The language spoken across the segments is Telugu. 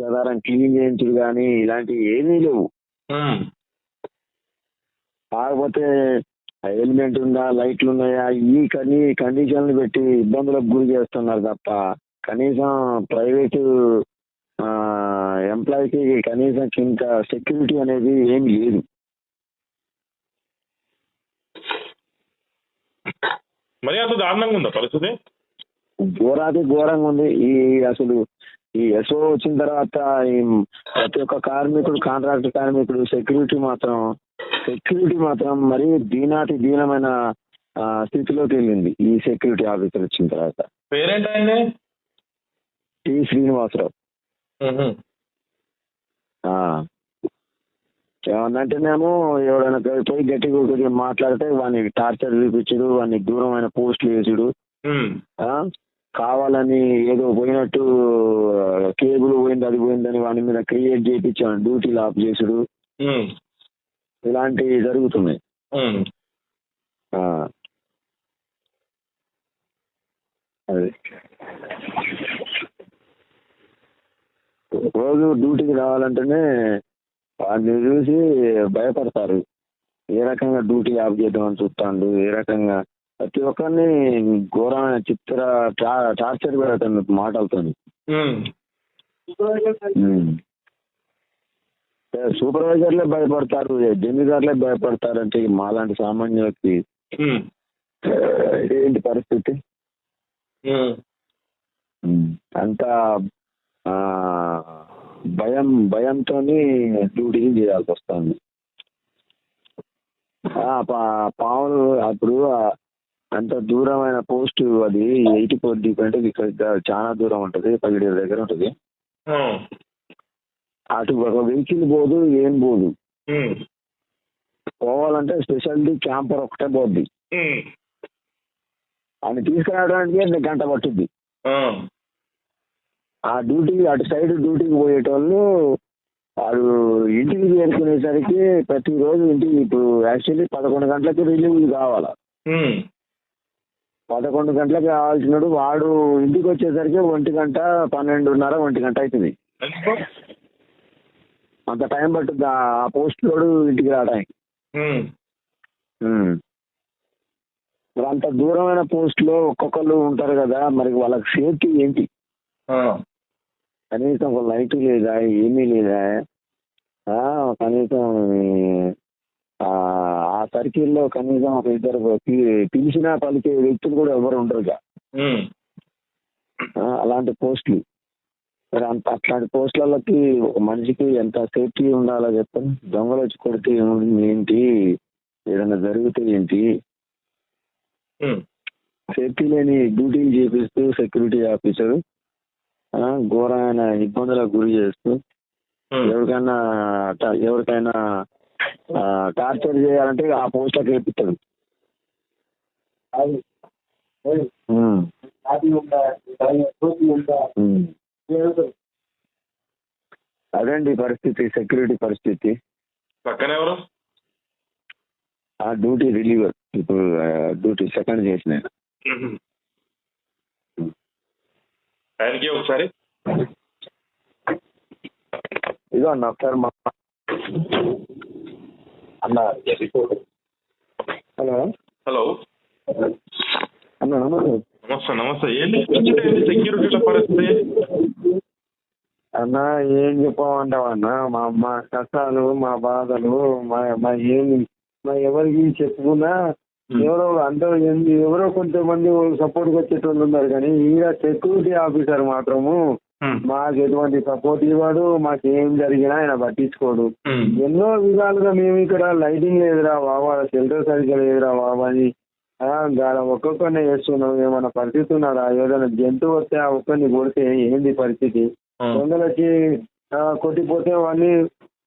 ప్రకారం క్లీన్ చేయించుడు కానీ ఇలాంటివి ఏమీ లేవు. కాకపోతే హెల్మెట్ ఉందా లైట్లు ఉన్నాయా ఈ కనీ కండిషన్లు పెట్టి ఇబ్బందులకు గురి చేస్తున్నారు తప్ప కనీసం ప్రైవేటు ఎంప్లాయీకి కనీసం కింద సెక్యూరిటీ అనేది ఏమి లేదు. మరి అంత దారుణంగా ఉందా పరిస్థితి? ఘోరాతి ఘోరంగా ఉంది. ఈ అసలు ఈ ఎస్ఓ వచ్చిన తర్వాత ఈ ప్రతి ఒక్క కార్మికుడు కాంట్రాక్ట్ కార్మికుడు సెక్యూరిటీ మాత్రం సెక్యూరిటీ మాత్రం మరీ దీనాతి దీనమైన స్థితిలోకి వెళ్ళింది ఈ సెక్యూరిటీ ఆఫీసర్ వచ్చిన తర్వాత టి శ్రీనివాసరావు ఉహు. ఆ. ఏమన్నంటేనేమో ఎవడైనా పోయి గట్టిగా కొద్దిగా మాట్లాడితే వాడిని టార్చర్ చూపించుడు వాడిని దూరమైన పోస్టులు వేసుడు? కావాలని ఏదో పోయినట్టు కేబుల్ పోయింది అది పోయిందని వాని మీద క్రియేట్ చేయించాను డ్యూటీలు ఆఫ్ చేసుడు. ఇలాంటివి జరుగుతున్నాయి. అది. రోజు డ్యూటీకి రావాలంటేనే వాడిని చూసి భయపడతారు. ఏ రకంగా డ్యూటీ ఆఫ్ చేద్దామని చూస్తాడు ఏ రకంగా ప్రతి ఒక్కరిని ఘోరమైన చిత్ర టార్చర్ పెడతాను మాటలతో ఉమ్. సూపర్వైజర్లే భయపడతారు జమీదారులే భయపడతారు అంటే మాలాంటి సామాన్య వ్యక్తి. ఏంటి పరిస్థితి. అంతా భయం భయంతో డ్యూటీలు చేయాల్సి వస్తుంది పావులు అప్పుడు అంత దూరమైన పోస్ట్ అది ఎయిటీ ఫోర్ డీప్ అంటే ఇక్కడ చాలా దూరం ఉంటుంది పగిడి దగ్గర ఉంటుంది. అటు ఒక వెహికల్ పోదు ఏం పోదు. పోవాలంటే స్పెషల్లీ క్యాంపర్ ఒకటే పోద్ది. అని తీసుకురావడానికి గంట పట్టుద్ది. ఆ డ్యూటీ అటు సైడ్ డ్యూటీకి పోయేటోళ్ళు వాడు ఇంటికి చేరుకునేసరికి ప్రతిరోజు ఇంటికి ఇప్పుడు యాక్చువల్లీ పదకొండు గంటలకి రిలీవ్ కావాలా. పదకొండు గంటలకు కావాల్సినాడు వాడు ఇంటికి వచ్చేసరికి ఒంటి గంట పన్నెండున్నర ఒంటి గంట అవుతుంది? అంత టైం పట్టుద్ది ఆ పోస్ట్ లోడు ఇంటికి రావడానికి. మరి అంత దూరమైన పోస్ట్లో ఒక్కొక్కరు ఉంటారు కదా మరి వాళ్ళకి సేఫ్టీ ఏంటి. కనీసం ఒక లైట్ లేదా ఏమీ లేదా కనీసం సర్కిల్లో కనీసం ఒక ఇద్దరు పిలిచిన పలికే వ్యక్తులు కూడా ఎవరు ఉండరు ఇక. ఉమ్. ఆ, అలాంటి పోస్టులు మరి అంత అట్లాంటి పోస్టులకి ఒక మనిషికి ఎంత సేఫ్టీ ఉండాలో చెప్పండి దొంగలు వచ్చి కొడితే ఏంటి ఏదైనా జరిగితే ఏంటి. సేఫ్టీ లేని డ్యూటీలు చేపిస్తూ సెక్యూరిటీ ఆఫీసర్ ఘోరమైన ఇబ్బందులకు గురి చేస్తూ. ఎవరికైనా ఎవరికైనా టార్చర్ చేయాలంటే ఆ పోస్ట్లకు వేపిస్తాడు. అదండి పరిస్థితి సెక్యూరిటీ పరిస్థితి. పక్కన ఎవరు? ఆ డ్యూటీ రిలీవర్ ఇప్పుడు డ్యూటీ సెకండ్ చేసిన. ఆయనకి ఒకసారి. ఇదో అన్న ఒకసారి మా అన్న హలో. హలో. అన్న నమస్తే. నమస్తే నమస్తే. ఏంటి సెక్యూరిటీల పరిస్థితి? అన్న ఏం చెప్పమంటావన్న? మా మా కష్టాలు మా బాధలు మా మా ఏమి మా ఎవరికి చెప్పుకున్నా ఎవరో అందరూ ఎందు- ఎవరో కొంతమంది సపోర్ట్ వచ్చేటోళ్ళు ఉన్నారు కానీ ఈడ సెక్యూరిటీ ఆఫీసర్ మాత్రము. మాకు ఎటువంటి సపోర్ట్ ఇవ్వడు మాకు ఏం జరిగినా ఆయన పట్టించుకోడు. ఉమ్. ఎన్నో విధాలుగా మేము ఇక్కడ లైటింగ్ లేదురా బాబా షెల్టర్ సరిగ్గా లేదురా బాబా అని ఒక్కొక్కరిని చేస్తున్నాం. ఏమన్నా పరిస్థితి ఉన్నారా? ఏదైనా జంతువు వస్తే ఆ ఒక్కరిని కొడితే ఏంది పరిస్థితి? వచ్చి ఆ, కొట్టిపోతే వాడిని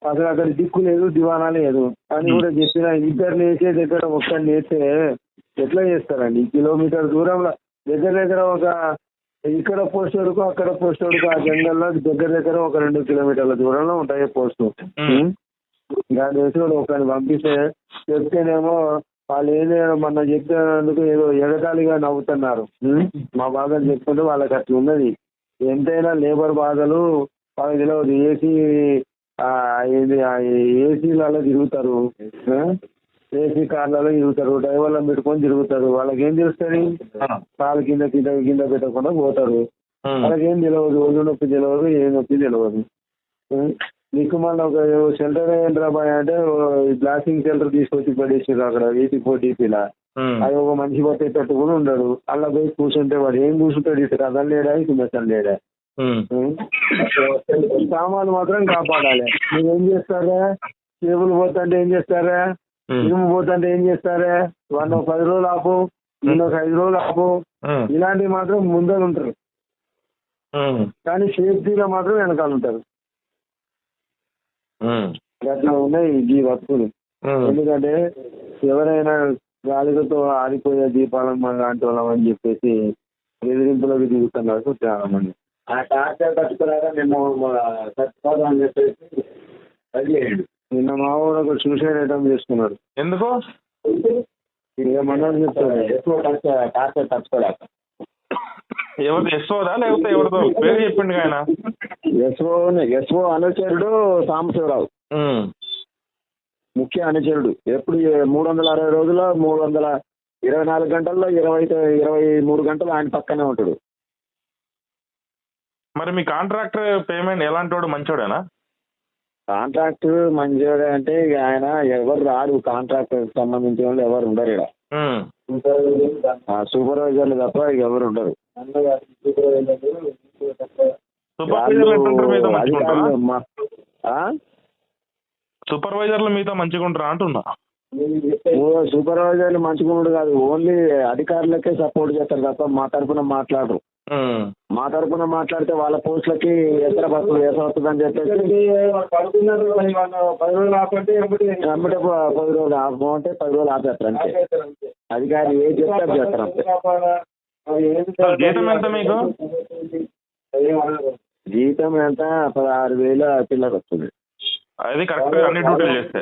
అసలు అక్కడ దిక్కు లేదు దివానా లేదు. అని కూడా చెప్పిన ఇద్దరిని వేసే దగ్గర ఒక్కరిని వేస్తే ఎట్లా చేస్తారండి? కిలోమీటర్ దూరంలో దగ్గర దగ్గర ఒక ఇక్కడ పోస్ట్ వరకు అక్కడ పోస్ట్ వరకు ఆ జంగల్లో దగ్గర దగ్గర ఒక రెండు కిలోమీటర్ల దూరంలో ఉంటాయి పోస్టు ఉమ్. దాని వేసి కూడా ఒకరిని పంపిస్తే చెప్తేనేమో వాళ్ళు ఏదో మొన్న చెప్పినందుకు ఏదో ఎగతాళిగా నవ్వుతున్నారు. ఉం? మా బాధలు చెప్పుకుంటే వాళ్ళకి అట్లా ఉన్నది. ఎంతైనా లేబర్ బాధలు వాళ్ళకి తెలియదు ఏసీ ఏసీలలో తిరుగుతారు. ఏసీ కార్లలో తిరుగుతారు డ్రైవర్లను పెట్టుకొని తిరుగుతారు. వాళ్ళకి ఏం తెలుస్తుంది కాలు కింద కింద కింద పెట్టకుండా పోతారు. వాళ్ళకి ఏం తెలియదు ఒళ్ళు నొప్పి తెలియదు ఏ నొప్పి తెలియదు నీకు మళ్ళీ ఒక షెల్టర్ ఏంట్రా బాయ్ అంటే బ్లాస్టింగ్ షెల్టర్ తీసుకొచ్చి పడేసారు అక్కడ ఎయిటీ ఫోర్ డీపీలా. అది ఒక మనిషి పట్టేటట్టు కూడా ఉండడు. అలా పోయి కూర్చుంటే వాడు ఏం కూర్చుంటాడు? ఇటు కథలు లేడా? ఇటు మెసలు లేడా. సామాన్లు మాత్రం కాపాడాలి. నువ్వేం చేస్తారా టేబుల్ పోతుంటే ఏం చేస్తారా. ఇనుము పోతుంటే ఏం చేస్తారా ఒక పది రోజులు ఆపు నిన్న ఒక ఐదు రోజులు ఆపు. ఇలాంటివి మాత్రం ముందర ఉంటారు. కానీ సేఫ్టీలో మాత్రం వెనకాల ఉంటారు. అట్లా ఉన్నాయి ఈ వస్తువులు. ఎందుకంటే ఎవరైనా గాలితో ఆరిపోయే దీపాలను మన లాంటి వాళ్ళం అని చెప్పేసి బెదిరింపులకు దిగుతున్నారు చాలా మంది ఆ టార్చర్ తట్టుకున్నారా నిన్న చచ్చిపోదామని చెప్పేసి రెడీ అయ్యాడు నిన్న మా ఊరు ఒక సూసైడ్ ఐటమ్ చేసుకున్నాడు. ఎందుకు? ఏమన్నా చెప్తాడు. ఎక్కువ టార్చర్ తట్టుకోలేక. ఎవరు ఎస్ఓదా లేకపోతే పేరు చెప్పిండు ఆయన. అనుచరుడు సాంబశివరావు. ముఖ్య అనుచరుడు. ఎప్పుడు మూడు వందల అరవై రోజుల్లో మూడు వందల ఇరవై నాలుగు గంటల్లో ఇరవై ఇరవై మూడు గంటలు ఆయన పక్కనే ఉంటాడు. మరి మీ కాంట్రాక్టర్ పేమెంట్ ఎలాంటి వాడు? మంచోడేనా? కాంట్రాక్ట్ మంచివాడే అంటే ఇక ఆయన ఎవరు రాడు. కాంట్రాక్ట్ సంబంధించిన వాళ్ళు ఎవరు ఉండరు ఇక్కడ. సూపర్వైజర్లు తప్ప ఇక ఎవరు ఉండరు. సూపర్వైజర్లు మీతో వాళ్ళు మంచిగుంటారా? అధికారులు మా- ఆ? సూపర్వైజర్లు మీతో మంచిగుంటారా అంటున్నా. సూపర్వైజర్లు మంచిగుండు కాదు. ఓన్లీ అధికారులకే సపోర్ట్ చేస్తారు తప్ప మా తరఫున మాట్లాడరు. మా తరఫున మాట్లాడితే వాళ్ళ పోస్టులకి ఎత్తర బస్సులు వేసవుతుందని చెప్పేసి. వెంబడే ప- పది రోజులు ఆపమంటే పది రోజులు ఆపేస్తారు అంతే. అధికారి ఏ చెప్తారు చేస్తారు అంతే. జీతం ఎంత మీకు? జీతం ఎంత? పదహారు వేల పిల్లలు వస్తుంది. అది కరెక్ట్ అన్ని డ్యూటీలు చేస్తే.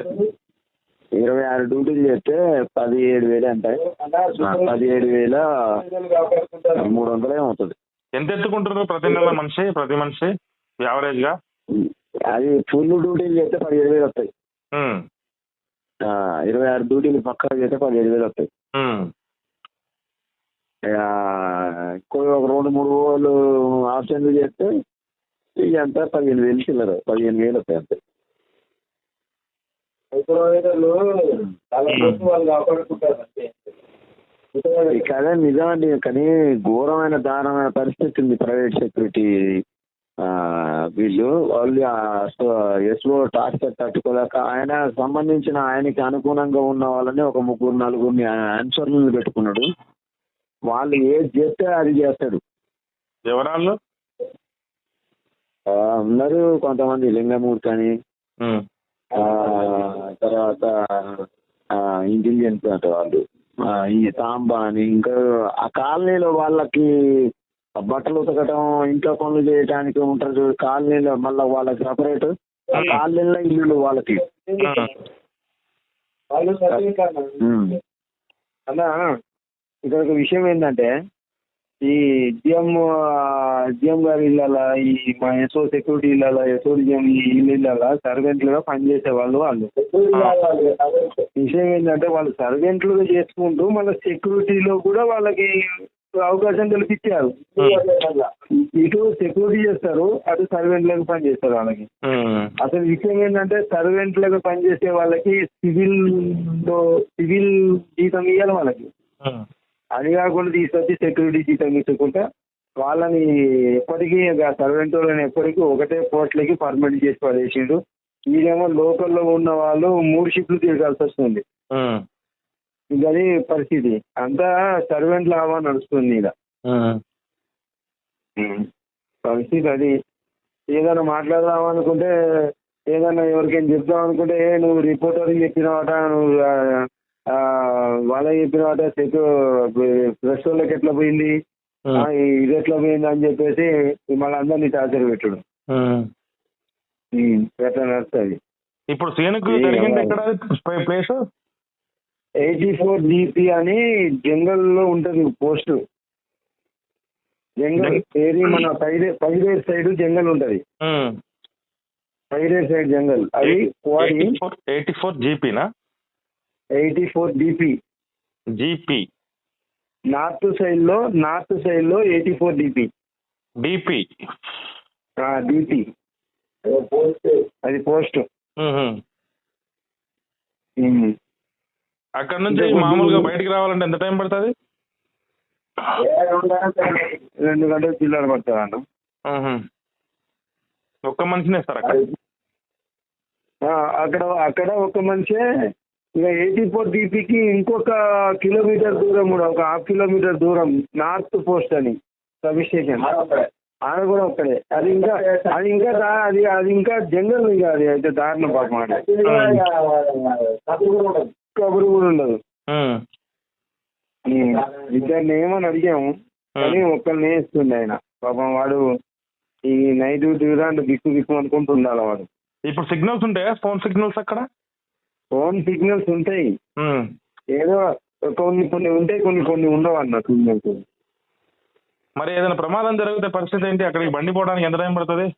ఇరవై ఆరు డ్యూటీలు చేస్తే పదిహేడు వేలు అంటే పదిహేడు వేల మూడు వందలు ఏమవుతుంది ఎంత ఎత్తుకుంటారు ప్రతి నెల మనిషి ప్రతి మనిషి యావరేజ్గా? అది ఫుల్ డ్యూటీలు చేస్తే పదిహేడు వేలు వస్తాయి. ఇరవై ఆరు డ్యూటీలు పక్కా చేస్తే పదిహేడు వేలు వస్తాయి. ఒక రెండు మూడు రోజులు ఆప్షన్లు చేస్తే ఇక అంతా పదిహేను వేలు చిల్లర పదిహేను వేలు వస్తాయి అంతే. ఇక అదే నిజమండి. కానీ ఘోరమైన దారుణమైన పరిస్థితి ఉంది ప్రైవేట్ సెక్యూరిటీ. వీళ్ళు వాళ్ళు ఎస్ఓ టార్చర్ తట్టుకోలేక ఆయన సంబంధించిన ఆయనకి అనుగుణంగా ఉన్న వాళ్ళని ఒక ముగ్గురు నలుగురిని ఆన్సర్లు పెట్టుకున్నాడు. వాళ్ళు ఏది చేస్తే అది చేస్తాడు. ఎవరాళ్ళు? ఉన్నారు కొంతమంది లింగమూర్తి అని. తర్వాత ఇంటెలిజెన్స్ అంటే వాళ్ళు. ఈ సాంబా అని. ఇంకా ఆ కాలనీలో వాళ్ళకి బట్టలు ఉతకటం ఇంట్లో పనులు చేయడానికి ఉంటారు చూడు కాలనీలో మళ్ళీ వాళ్ళకి సపరేట్ ఆ కాలనీలో ఇల్లు వాళ్ళకి. అన్నా ఇక్కడ ఒక విషయం ఏంటంటే ఈ జిఎం జిఎం గారి ఇళ్ళ ఈ మా ఎస్ఓ సెక్యూరిటీ ఇళ్ళ ఎస్ఓ జిఎం ఈ ఇళ్ళ సర్వెంట్లుగా పనిచేసే వాళ్ళు. వాళ్ళు విషయం ఏంటంటే వాళ్ళు సర్వెంట్లుగా చేసుకుంటూ మళ్ళీ సెక్యూరిటీలో కూడా వాళ్ళకి అవకాశం కల్పించారు. ఇటు సెక్యూరిటీ చేస్తారు అటు సర్వెంట్లకు పని చేస్తారు వాళ్ళకి. అసలు విషయం ఏంటంటే సర్వెంట్లకు పనిచేసే వాళ్ళకి సివిల్ సివిల్ జీతం ఇవ్వాలి వాళ్ళకి. అది కాకుండా తీసుకొచ్చి సెక్యూరిటీ జీతం ఇచ్చుకుంటా వాళ్ళని ఎప్పటికీ సర్వెంట్ వాళ్ళని ఎప్పటికీ ఒకటే పోస్టులకి పర్మనెంట్ చేసి పడేసిండు. ఈడేమో లోకల్లో ఉన్న వాళ్ళు మూడు షిఫ్ట్లు తిరగాల్సి వస్తుంది. అది పరిస్థితి. అంతా సర్వెంట్ లాభా నడుస్తుంది ఇక ఉమ్. పరిస్థితి అది. ఏదైనా మాట్లాడదాం అనుకుంటే ఏదైనా ఎవరికైనా చెప్దాం అనుకుంటే "ఏ, నువ్వు రిపోర్టర్ చెప్పినవాట? నువ్వు ఆ, వాళ్ళకి చెప్పినవాట సెక్ ప్రెస్ వాళ్ళకి ఎట్లా పోయింది? ఇది ఎట్లా పోయింది అని చెప్పేసి మళ్ళీ అందరినీ టార్చర్ పెట్టుడు. ఎట్లా నడుస్తుంది? ఇప్పుడు సీనుకు ఏ, జరిగింది ఎవరు? ఎక్కడ? ప్లేస్? ఎయిటీ ఫోర్ డిపి అని జంగల్లో ఉంటది పోస్ట్. జంగల్ ఏది మన పైదే పైదే సైడ్ జంగల్ ఉంటది. హైరే సైడ్ జంగల్. అది eighty four జీపీనా? Eighty four DP GP north సైడ్లో నార్త్ సైడ్లో eighty four DP DP DP అది పోస్ట్ అక్కడ నుంచి మామూలుగా బయటికి రావాలంటే ఎంత టైం పడుతుంది? రెండు గంటల చిల్లర పడుతుంది అన్న. ఒక్క మనిషిని ఇస్తారు అక్కడ? అక్కడ అక్కడ ఒక మనిషే ఇక ఎయిటీ ఫోర్ డిపికి ఇంకొక కిలోమీటర్ దూరం కూడా ఒక హాఫ్ కిలోమీటర్ దూరం నార్త్ పోస్ట్ అని సబ్ స్టేషన్. ఆడ కూడా ఒక్కడే. అది ఇంకా అది ఇంకా అది అది ఇంకా జంగల్ ఇక అది అయితే దారుణం పాపం కబురు కూడా ఉండదు. ఇద్దరిని ఏమని అడిగాము కానీ ఒక్కరిని వేస్తుండే ఆయన. పాపం వాడు ఈ నైట్ డ్యూరాండ్ దిక్కు దిక్కు అనుకుంటూ ఉండాలి వాడు. ఇప్పుడు సిగ్నల్స్ ఉంటాయా? ఫోన్ సిగ్నల్స్ అక్కడ? ఫోన్ సిగ్నల్స్ ఉంటాయి. మ్మ్. ఏదో కొన్ని కొన్ని ఉంటాయి కొన్ని కొన్ని ఉండవు అన్న సిగ్నల్స్ మరి ఏదైనా ప్రమాదం జరిగితే పరిస్థితి ఏంటి? అక్కడికి బండి పోవడానికి ఎంత టైం పడుతుంది?